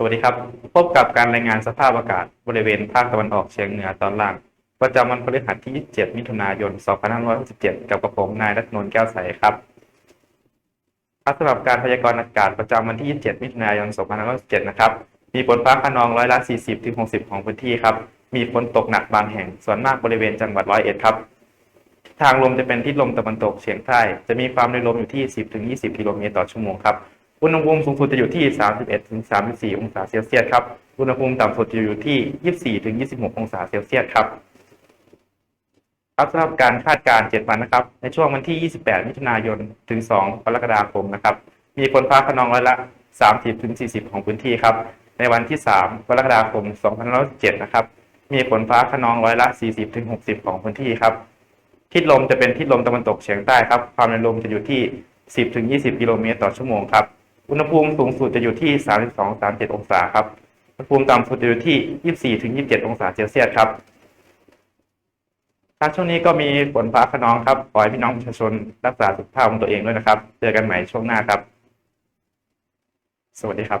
สวัสดีครับ พบกับการรายงานสภาพอากาศบริเวณภาคตะวันออกเฉียงเหนือตอนล่าง ประจำวันพฤหัสที่ 27 มิถุนายน 2567 กับกระผมนายรัตนนท์แก้วใสครับครับสำหรับการพยากรณ์อากาศประจำวันที่ 27 มิถุนายน 2567 นะครับ มีฝนฟ้าขนองร้อยละ 40ถึง60 ของพื้นที่ครับ มีฝนตกหนักบางแห่ง ส่วนมากบริเวณจังหวัดร้อยเอ็ดครับ ทางลมจะเป็นทิศลมตะวันตกเฉียงใต้ จะมีความเร็วลมอยู่ที่ 10ถึง20 กิโลเมตรต่อชั่วโมงครับ อุณหภูมิสูงสุดจะอยู่ที่ 31ถึง34 องศาเซลเซียสครับ อุณหภูมิต่ำสุดจะอยู่ที่ 24ถึง26 องศาเซลเซียสครับ ครับสำหรับการคาดการณ์ 7 วันนะครับ ในช่วงวันที่ 28 มิถุนายน ถึง 2 กรกฎาคมนะครับ มีฝนฟ้าขนองร้อยละ 30ถึง40 ของพื้นที่ครับ ในวันที่ 3 กรกฎาคม 2507นะครับ มีฝนฟ้าขนองร้อยละ 40ถึง60 ของพื้นที่ครับ ทิศลมจะเป็นทิศลมตะวันตกเฉียงใต้ครับ ความเร็วลมจะอยู่ที่ 10ถึง20 กิโลเมตรต่อชั่วโมงครับ อุณหภูมิสูงสุดจะอยู่ที่ 32 37 องศาครับ อุณหภูมิต่ำสุดจะอยู่ที่ 24ถึง27 องศาเซลเซียสครับครับช่วงนี้ก็มีฝนฟ้าขนองครับ ขอให้พี่น้องประชาชนรักษาสุขภาพของตัวเองด้วยนะครับ เจอกันใหม่ช่วงหน้าครับ สวัสดีครับ